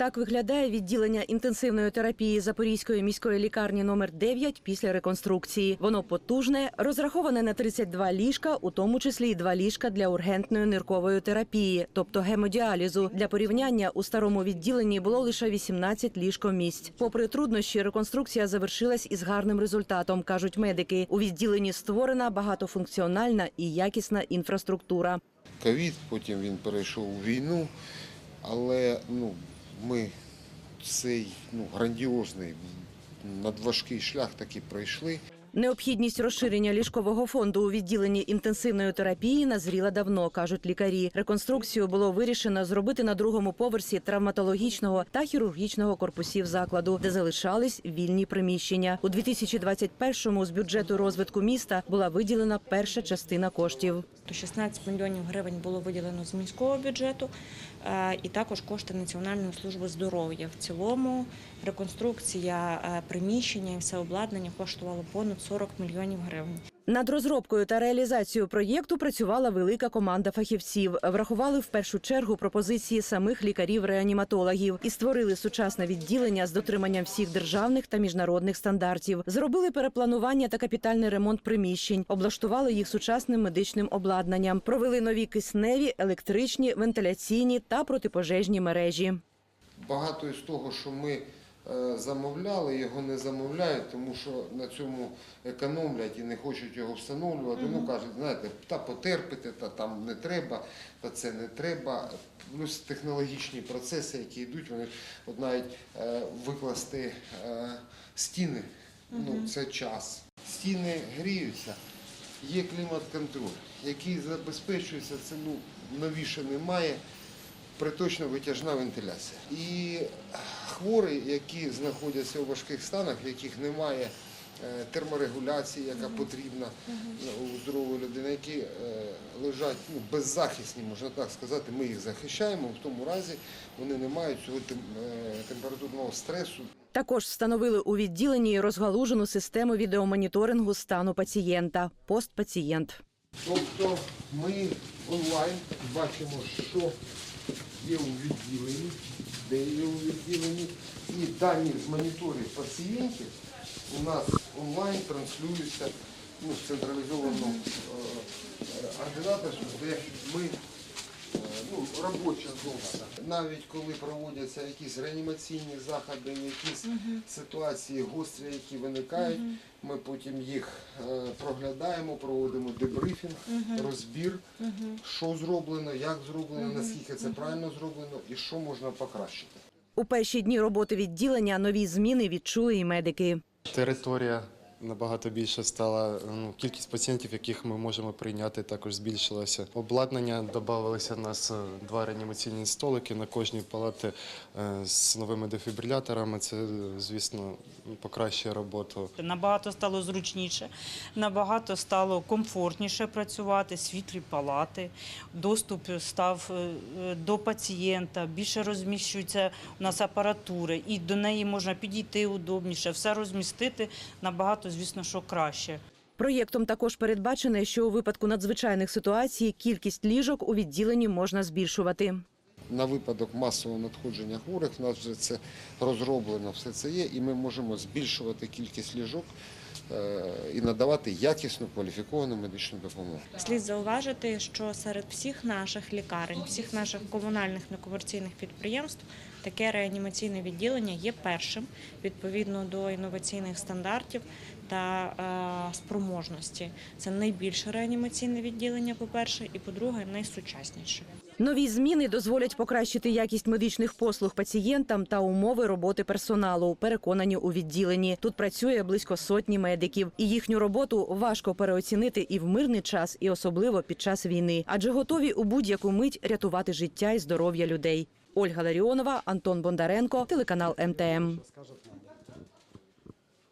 Так виглядає відділення інтенсивної терапії Запорізької міської лікарні номер 9 після реконструкції. Воно потужне, розраховане на 32 ліжка, у тому числі і два ліжка для ургентної ниркової терапії, тобто гемодіалізу. Для порівняння у старому відділенні було лише 18 ліжкомісць. Попри труднощі, реконструкція завершилась із гарним результатом, кажуть медики. У відділенні створена багатофункціональна і якісна інфраструктура. ковід, потім він перейшов у війну, але ну, ми цей ну, грандіозний надважкий шлях таки пройшли. Необхідність розширення ліжкового фонду у відділенні інтенсивної терапії назріла давно, кажуть лікарі. Реконструкцію було вирішено зробити на другому поверсі травматологічного та хірургічного корпусів закладу, де залишались вільні приміщення. У 2021-му з бюджету розвитку міста була виділена перша частина коштів. То 16 мільйонів гривень було виділено з міського бюджету, е, і також кошти Національної служби здоров'я. В цілому реконструкція е, приміщення і все обладнання коштувало понад 40 мільйонів гривень. Над розробкою та реалізацією проєкту працювала велика команда фахівців. Врахували в першу чергу пропозиції самих лікарів-реаніматологів і створили сучасне відділення з дотриманням всіх державних та міжнародних стандартів. Зробили перепланування та капітальний ремонт приміщень, облаштували їх сучасним медичним обладнанням, провели нові кисневі, електричні, вентиляційні та протипожежні мережі. Багато із того, що ми замовляли, його не замовляють, тому що на цьому економлять і не хочуть його встановлювати. Ну кажуть, знаєте, та потерпите, та там не треба, та це не треба. Плюс технологічні процеси, які йдуть, вони от навіть е, викласти е, стіни, ну це час. Стіни гріються. Є клімат-контроль, який забезпечується, це ну, новіше немає приточно витяжна вентиляція. І хворі, які знаходяться у важких станах, в яких немає е, терморегуляції, яка потрібна у здорової людини, які е, лежать ну, беззахисні, можна так сказати, ми їх захищаємо, в тому разі вони не мають цього е, температурного стресу. Також встановили у відділенні розгалужену систему відеомоніторингу стану пацієнта. Постпацієнт. Тобто ми онлайн бачимо, що є у відділенні, де є у відділенні, і дані з моніторів пацієнтів у нас онлайн транслюються ну, в централізованому е, е, ординаторстві, де ми ну, робоча зона. Навіть коли проводяться якісь реанімаційні заходи, якісь ситуації гострі, які виникають, ми потім їх е, проглядаємо, проводимо дебрифінг, розбір, що зроблено, як зроблено, наскільки це правильно зроблено і що можна покращити. У перші дні роботи відділення нові зміни відчули і медики. Територія набагато більше стала. Ну, кількість пацієнтів, яких ми можемо прийняти, також збільшилася. Обладнання додавалися нас е, два реанімаційні столики на кожній палаті е, з новими дефібриляторами. Це, е, звісно, покращує роботу. Набагато стало зручніше, набагато стало комфортніше працювати, світлі палати, доступ став до пацієнта, більше розміщується у нас апаратури, і до неї можна підійти удобніше, все розмістити набагато, звісно, що краще. Проєктом також передбачене, що у випадку надзвичайних ситуацій кількість ліжок у відділенні можна збільшувати. На випадок масового надходження хворих у нас вже це розроблено, все це є, і ми можемо збільшувати кількість ліжок е, і надавати якісну кваліфіковану медичну допомогу. Слід зауважити, що серед всіх наших лікарень, всіх наших комунальних некомерційних підприємств таке реанімаційне відділення є першим відповідно до інноваційних стандартів та е, спроможності. Це найбільше реанімаційне відділення, по-перше, і по-друге, найсучасніше. Нові зміни дозволять покращити якість медичних послуг пацієнтам та умови роботи персоналу. Переконані у відділенні. Тут працює близько сотні медиків, і їхню роботу важко переоцінити і в мирний час, і особливо під час війни, адже готові у будь-яку мить рятувати життя і здоров'я людей. Ольга Ларіонова, Антон Бондаренко, телеканал МТМ.